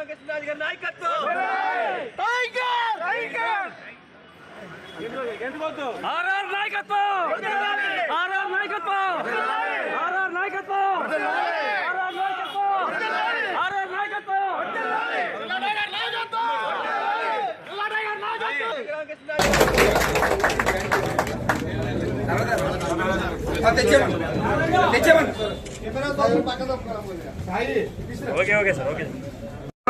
రామకృష్ణరాజు గారి నాయకత్వం. ఆర్ఆర్ నాయకత్వం! ఆర్ఆర్ నాయకత్వం! ఆర్ఆర్ నాయకత్వం! ఆర్ఆర్ నాయకత్వం! ఆర్ఆర్ నాయకత్వం! Ramakrishnaraju okay okay sir okay.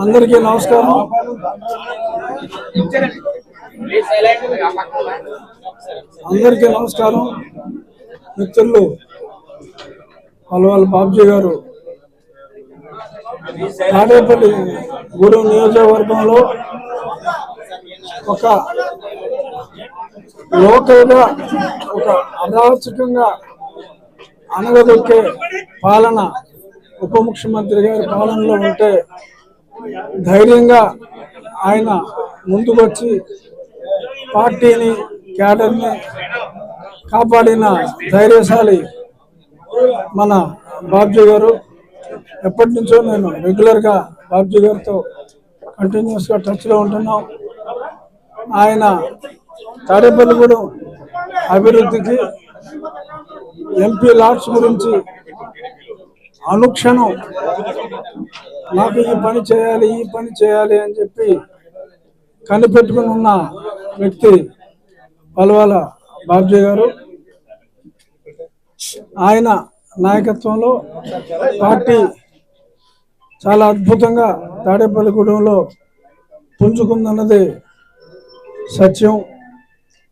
అందరికీ నమస్కారం. అందరికీ నమస్కారం. మిత్రులు వాళ్ళ బాబ్జీ గారు తాడేపల్లి గూడెం నియోజకవర్గంలో ఒక లోకల్గా ఒక అరాచకంగా అనగదొక్కే పాలన ఉప ముఖ్యమంత్రి గారి పాలనలో ఉంటే ధైర్యంగా ఆయన ముందుకొచ్చి పార్టీని క్యాడర్ని కాపాడిన ధైర్యశాలి మన బాబ్జీ గారు ఎప్పటి నుంచో నేను రెగ్యులర్గా బాబ్జీ గారితో కంటిన్యూస్గా టచ్లో ఉంటున్నాం. ఆయన తాడేపల్లిగూడెం అభివృద్ధికి ఎంపీ లాట్స్ గురించి అనుక్షణం నాకు ఈ పని చేయాలి ఈ పని చేయాలి అని చెప్పి కనిపెట్టుకుని ఉన్న వ్యక్తి పల్వాల బాబ్జీ గారు. ఆయన నాయకత్వంలో పార్టీ చాలా అద్భుతంగా తాడేపల్లిగూడెంలో పుంజుకుందన్నది సత్యం.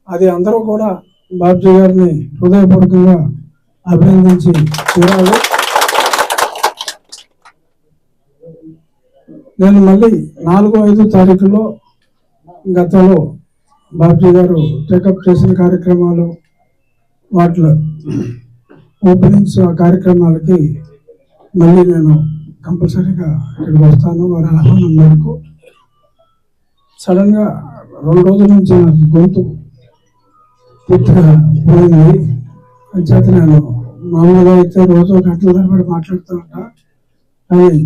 అది అందరూ కూడా బాబ్జీ గారిని హృదయపూర్వకంగా అభినందించి చూడాలి నేను మళ్ళీ నాలుగో ఐదు తారీఖులో గతంలో బాబ్జీ గారు టేకప్ చేసిన కార్యక్రమాలు వాటిలో ఓపెనింగ్స్ ఆ కార్యక్రమాలకి మళ్ళీ నేను కంపల్సరీగా ఇక్కడికి వస్తాను. వారి ఆహ్వానం మేరకు సడన్గా రెండు రోజుల నుంచి నాకు గొంతు పూర్తిగా పోయింది. అంచేత నేను మామూలుగా అయితే రోజు గంటల తరబడి మాట్లాడుతూ ఉంటా. కానీ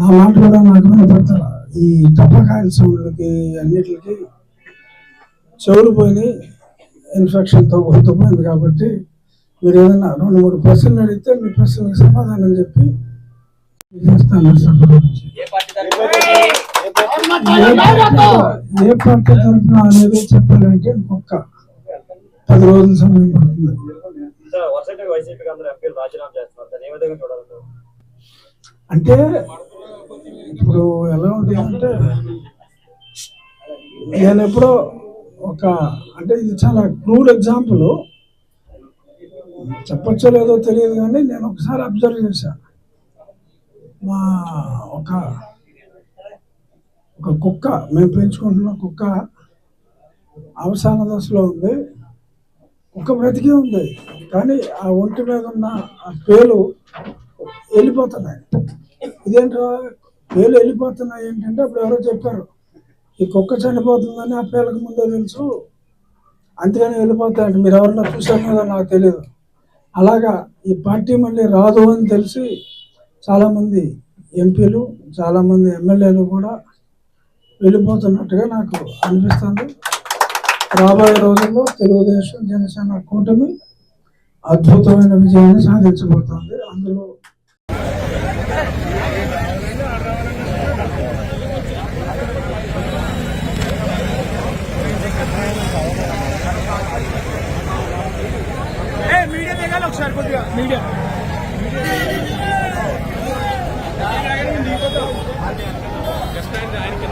నా మాట కూడా నాకు వినపడతా ఈ టపకాయల సౌండ్లకి అన్నిటికి చెవులు పోయినాయి. ఇన్ఫెక్షన్తో గొంతు పోయింది కాబట్టి మీరు ఏదైనా రెండు మూడు ప్రశ్నలు అడిగితే మీ ప్రశ్నలకు సమాధానం చెప్పి చేస్తాను. ఏ పార్టీ తరఫున అనేది చెప్పాలంటే ఇంకొక పది రోజుల సమయం పడుతుంది. అంటే ఇప్పుడు ఎలా ఉంది అంటే నేను ఎప్పుడో ఒక అంటే ఇది చాలా క్రూల్ ఎగ్జాంపుల్. చెప్పచ్చో లేదో తెలియదు కానీ నేను ఒకసారి అబ్జర్వ్ చేశాను మా ఒక ఒక కుక్క మేము పెంచుకుంటున్న కుక్క అవసాన దశలో ఉంది. కుక్క బ్రతికే ఉంది. కానీ ఆ ఒంటి మీద ఉన్న ఆ పేలు వెళ్ళిపోతున్నాయి. ఇదేంటో పేలు వెళ్ళిపోతున్నాయి ఏంటంటే అప్పుడు ఎవరో చెప్పారు. ఈ కుక్క చనిపోతుందని ఆ పిల్లలకు ముందే తెలుసు. అంతేగాని వెళ్ళిపోతాయండి మీరు ఎవరన్నా చూసారు కదా నాకు తెలియదు అలాగా ఈ పార్టీ మళ్ళీ రాదు అని తెలిసి చాలామంది ఎంపీలు చాలామంది ఎమ్మెల్యేలు కూడా వెళ్ళిపోతున్నట్టుగా నాకు అనిపిస్తుంది. రాబోయే రోజుల్లో తెలుగుదేశం జనసేన కూటమి అద్భుతమైన విజయాన్ని సాధించబోతోంది. అందులో మీడియా దిగాలి ఒకసారి కొద్దిగా మీడియా ఆయన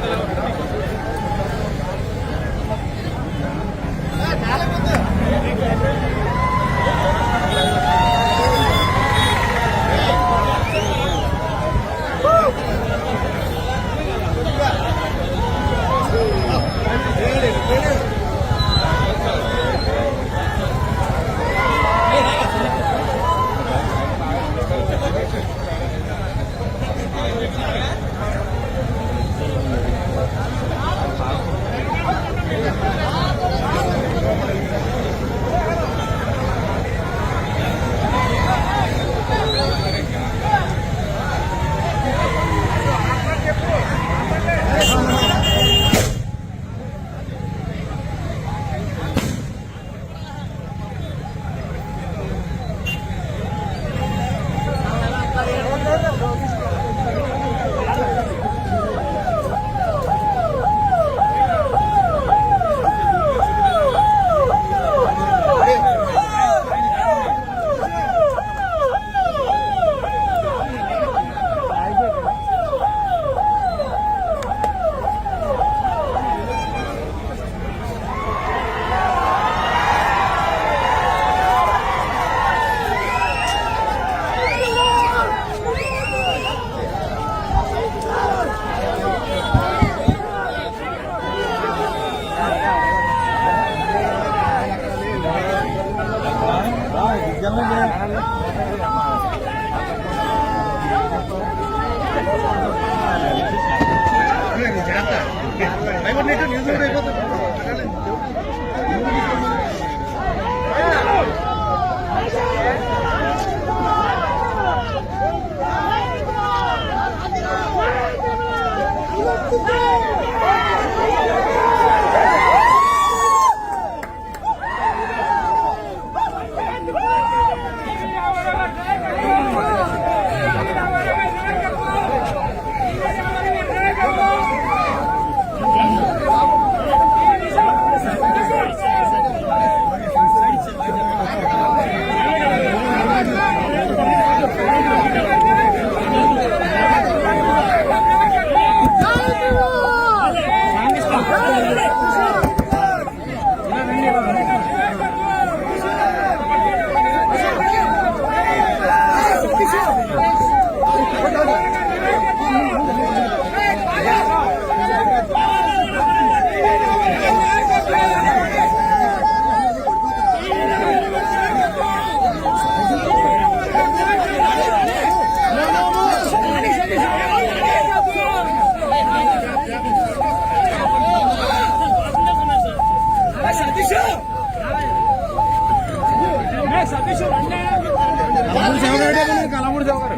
కలమూడు చౌకరు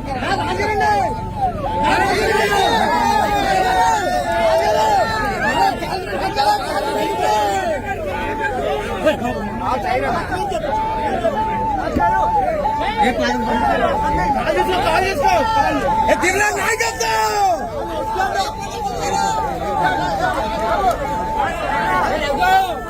తిరుగు నాయకత్వం Let's go!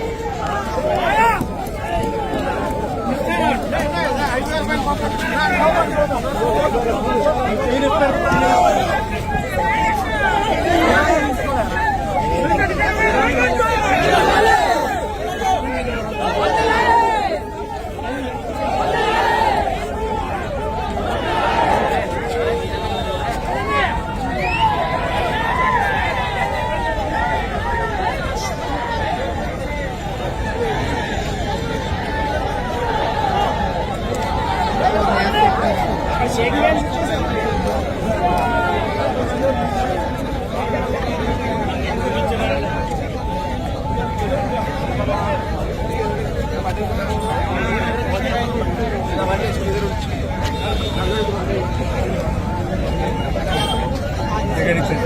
いいね。Terima kasih.